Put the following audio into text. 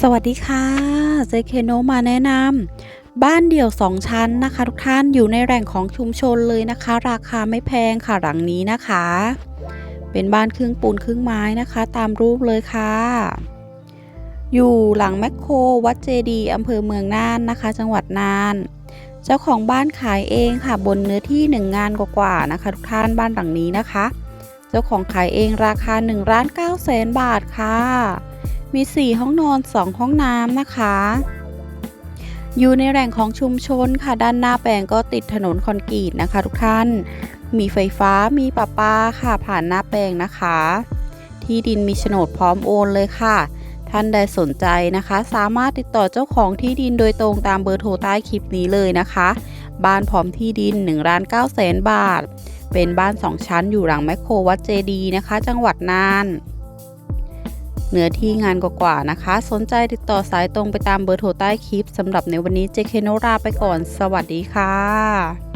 สวัสดีค่ะ เจเคโนมาแนะนำบ้านเดี่ยว 2 ชั้นนะคะ ทุกท่านอยู่ในแหล่งของชุมชนเลยนะคะ ราคาไม่แพงค่ะหลังนี้นะคะ เป็นบ้านครึ่งปูนครึ่งไม้นะคะ ตามรูปเลยค่ะ อยู่หลังแมคโครวัดเจดีอำเภอเมืองน่านนะคะ จังหวัดน่าน เจ้าของบ้านขายเองค่ะบนเนื้อที่หนึ่งงานกว่าๆนะคะ ทุกท่านบ้านหลังนี้นะคะ เจ้าของขายเองราคา1ล้าน9แสนบาทค่ะ มี 4 ห้องนอน 2 ห้องน้ำนะคะ อยู่ในแหล่งของชุมชนค่ะ ด้านหน้าแปลงก็ติดถนนคอนกรีตนะคะ ทุกท่าน มีไฟฟ้า มีประปาค่ะ ผ่านหน้าแปลงนะคะ ที่ดินมีโฉนดพร้อมโอนเลยค่ะ ท่านใดสนใจนะคะ สามารถติดต่อเจ้าของที่ดินโดยตรงตามเบอร์โทรใต้คลิปนี้เลยนะคะ บ้านพร้อมที่ดิน1ล้าน9แสนบาท เป็นบ้าน 2 ชั้นอยู่หลังแมคโครวัดเจดีนะคะ จังหวัดน่าน เนื้อที่งานกว่าๆนะคะ สนใจติดต่อสายตรงไปตามเบอร์โทรใต้คลิปสำหรับในวันนี้เจเคโนราไปก่อน สวัสดีค่ะ